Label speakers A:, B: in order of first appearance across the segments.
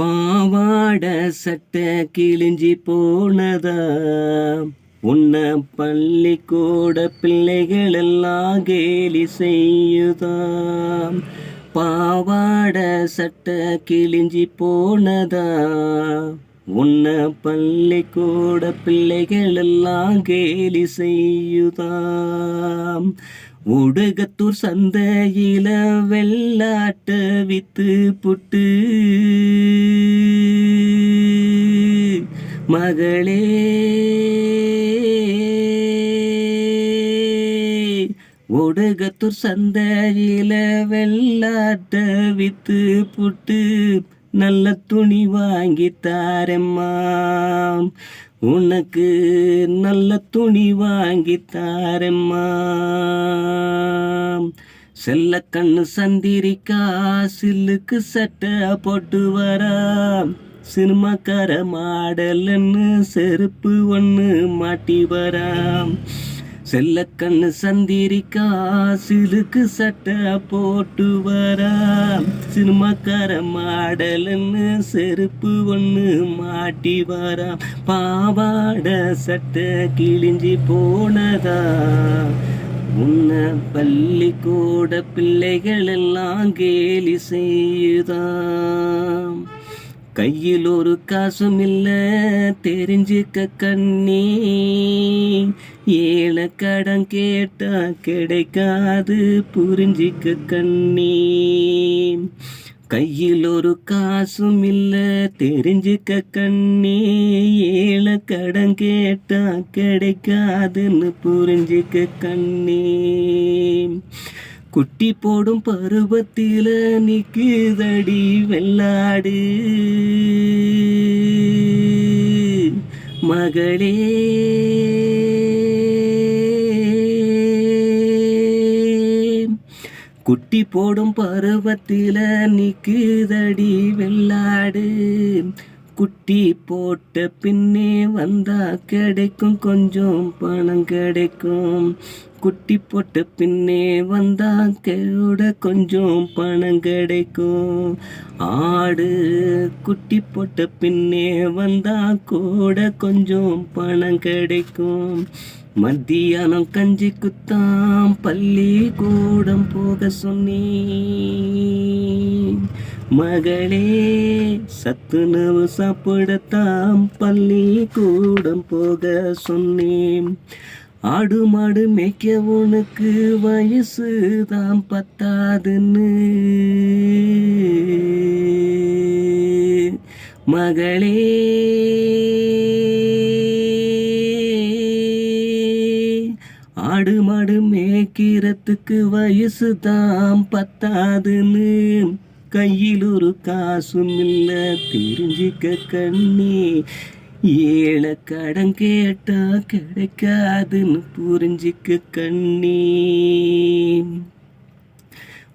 A: பாவாட சட்டை கிழிஞ்சி போனதா? உன்னை பள்ளிக்கூட பிள்ளைகள் எல்லாம் கேலி செய்யுதாம் பாவாட சட்டை கிழிஞ்சி போனதா? உன்னை பள்ளிக்கூட பிள்ளைகள் எல்லாம் கேலி செய்யுதாம் ஊடகத்தூர் சந்தையில வெள்ளாட்ட வித்து புட்டு. மகளே. ஊடகத்தூர் சந்தையில வெள்ளாட்ட வித்து புட்டு. நல்ல துணி வாங்கி தாரம்மா. உனக்கு நல்ல துணி வாங்கி தாரம்மா. செல்ல கண்ணு சந்திரிக்கா சில்லுக்கு சட்டை போட்டு வரா. சினிமாக்கார மாடலன்னு செருப்பு ஒன்று மாட்டி வராம் செல்ல கண்ணு சந்திரிக்கா சிலுக்கு சட்டை போட்டு வரா. சினிமாக்கார மாடல்னு செருப்பு ஒன்று மாட்டி வரா. பாவாட சட்டை கிழிஞ்சி போனதா. உன்ன பள்ளிக்கூட பிள்ளைகள் எல்லாம் கேலி செய்யுதாம் கையில் ஒரு காசும் இல்லை தெரிஞ்சுக்க கண்ணி. ஏழை கடன் கேட்டா கிடைக்காது புரிஞ்சிக்க கண்ணே. கையில் ஒரு காசும் இல்ல தெரிஞ்சுக்க கண்ணே. ஏழை கடன் கேட்டா கிடைக்காதுன்னு புரிஞ்சுக்க கண்ணே. குட்டி போடும் பருவத்தில நிக்குதடி வெள்ளாடு. மகளே. குட்டி போடும் பருவத்தில நிக்குதடி வெள்ளாடு. குட்டி போட்ட பின்னே வந்தா கிடைக்கும் கொஞ்சம் பணம் கிடைக்கும். குட்டி போட்டு பின்னே வந்தா கூட கொஞ்சம் பணம் கிடைக்கும். ஆடு குட்டி போட்ட பின்னே வந்தா கூட கொஞ்சம் பணம் கிடைக்கும். மத்தியானம் கஞ்சி குத்தாம் பள்ளி கூடம் போக சொன்னேன் மகளே சத்துணவு சாப்பிடத்தாம் பள்ளி கூடம் போக சொன்னேன். ஆடு மாடு மேய்க்க உனக்கு வயசு தான் பத்தாதுன்னு. மகளே. ஆடு மாடு மேய்க்கிறதுக்கு வயசு தான் பத்தாதுன்னு. கையில் ஒரு காசும் இல்லை தெரிஞ்சிக்க கண்ணே. ஏழை கடன் கேட்டா கிடைக்காதுன்னு புரிஞ்சிக்க கண்ணி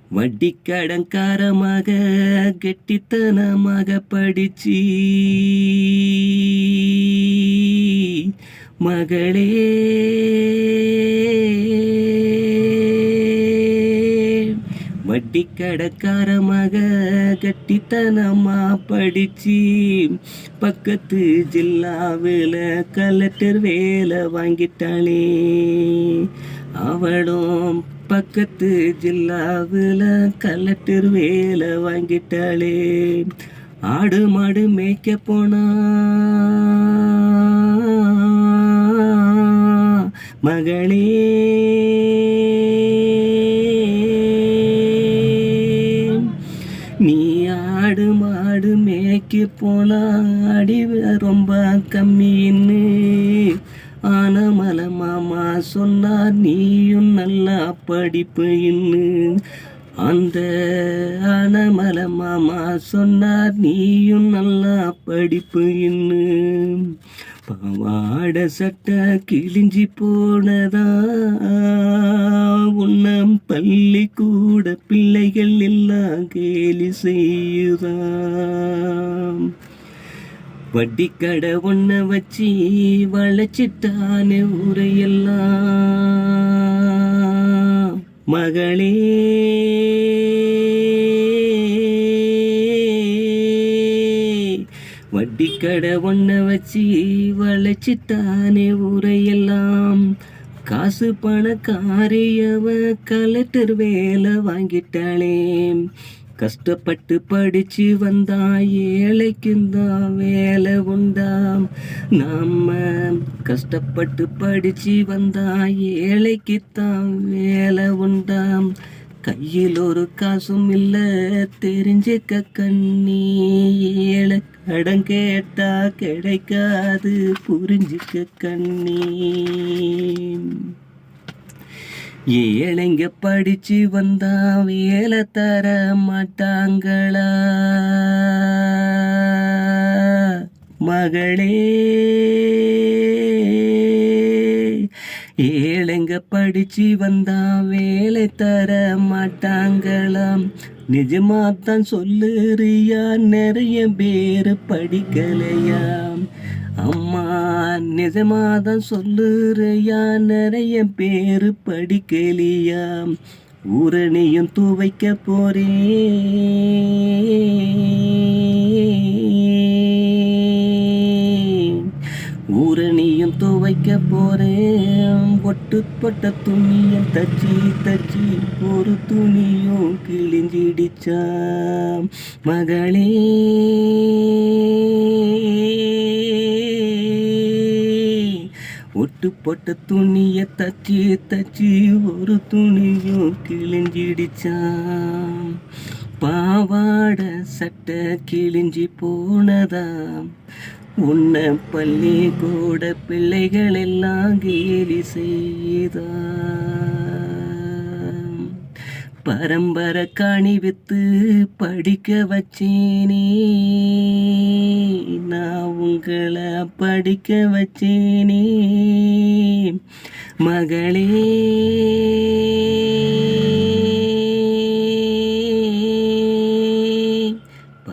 A: வட்டி கடன்காரமாக கெட்டித்தனமாக படிச்சு. மகளே. வட்டி கடக்கார மக கட்டித்தனமா படிச்சு பக்கத்து ஜில்லாவில் கலெக்டர் வேலை வாங்கிட்டாளே. அவளும் பக்கத்து ஜில்லாவில் கலெக்டர் வேலை வாங்கிட்டாளே. ஆடு மாடு மேய்க்க போனா மகளே. மேய்க்க போனா அடி ரொம்ப கம்மின்னு ஆனமல மாமா சொன்னார் நீயும் நல்லா படிப்பு இன்னு. அந்த ஆனமல மாமா சொன்னார் நீயும் நல்லா படிப்பு இன்னு. பாவாட சட்ட கிழிஞ்சி போனதா? உன்னம் பள்ளி கூட பிள்ளைகள் எல்லாம் கேலி செய்யுதாம் வட்டிக்கடை ஒன்ன வச்சு வளைச்சிட்டானே ஊரையெல்லாம். மகளே வட்டி கடை ஒன்ன வச்சு வளைச்சிட்டானே ஊரையெல்லாம். காசு பணக்காரியவ கலெக்டர் வேலை வாங்கிட்டாளே. கஷ்டப்பட்டு படிச்சு வந்தா ஏழைக்கும் தான் வேலை உண்டாம் நாம கஷ்டப்பட்டு படிச்சு வந்தா ஏழைக்குத்தான் வேலை உண்டாம் கையில் ஒரு காசும் இல்லை தெரிஞ்சுக்க கண்ணி ஏழை கடன் கேட்டா கிடைக்காது புரிஞ்சுக்க கண்ணி ஏழைங்க படிச்சு வந்தா வேலை தர மாட்டாங்களா? மகளே. ஏழைங்க படிச்சு வந்தா வேலை தர மாட்டாங்களாம். நிஜமாத்தான் சொல்லுறியா? நிறைய பேர் படிக்கலையாம். அம்மா நிஜமாதான் சொல்லுறியா? நிறைய பேர் படிக்கலையாம். ஊரணியும் துவைக்க போறேன் ஊரணியும் துவைக்க போறேன். ஒட்டுப்பட்ட துணியும் தச்சி தச்சி ஒரு துணியும் கிழிஞ்சிடிச்சா மகளே. ஒட்டுப்பட்ட துணிய தச்சி தச்சி ஒரு துணியும் கிழிஞ்சிடிச்சாம். பாவாட சட்டை கிழிஞ்சி போனதாம். முன்ன பள்ளி கூட பிள்ளைகள் எல்லாம் கேலி செய்தாம். பரம்பரை கணிவித்து படிக்க வச்சேனே. நான் உங்களை படிக்க வச்சேனே. மகளே.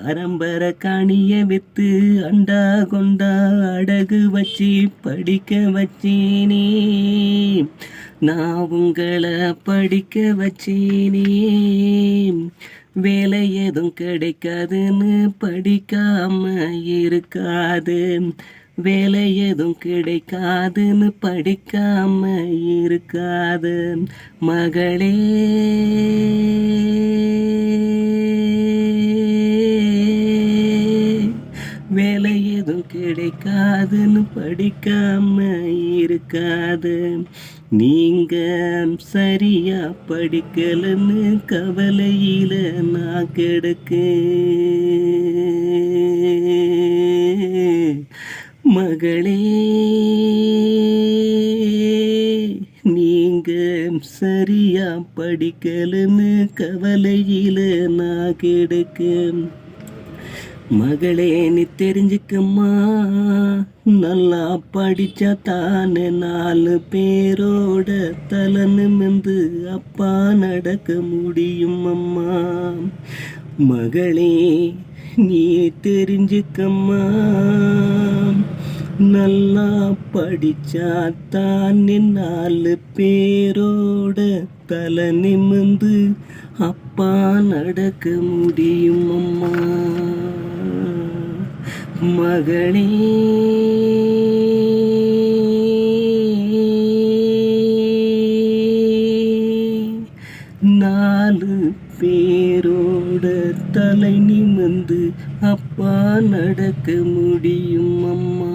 A: பரம்பர காணிய வித்து அண்டா கொண்டா அடகு வச்சு படிக்க வச்சேனே. நான் உங்களை படிக்க வச்சேனே. வேலை எதுவும் கிடைக்காதுன்னு படிக்காம இருக்காது. வேலை எதுவும் கிடைக்காதுன்னு படிக்காம இருக்காது. மகளே. வேலை எதுவும் கிடைக்காதுன்னு படிக்காம இருக்காது. நீங்க சரியா படிக்கலன்னு கவலையில நான் கெடுக்க மகளே நீங்க சரியா படிக்கலன்னு கவலையில நான் கெடுக்க மகளே நீ தெரிஞ்சுக்கம்மா. நல்லா படிச்சா தானே நாலு பேரோட தலை நிமிந்து அப்பா நடக்க முடியும் அம்மா மகளே நீ தெரிஞ்சுக்கம்மா. நல்லா படிச்சா தானே நாலு பேரோட தலை நிமிந்து அப்பா நடக்க முடியும் அம்மா மகளே நாலு பேரோட தலை நிமிந்து அப்பா நடக்க முடியும் அம்மா.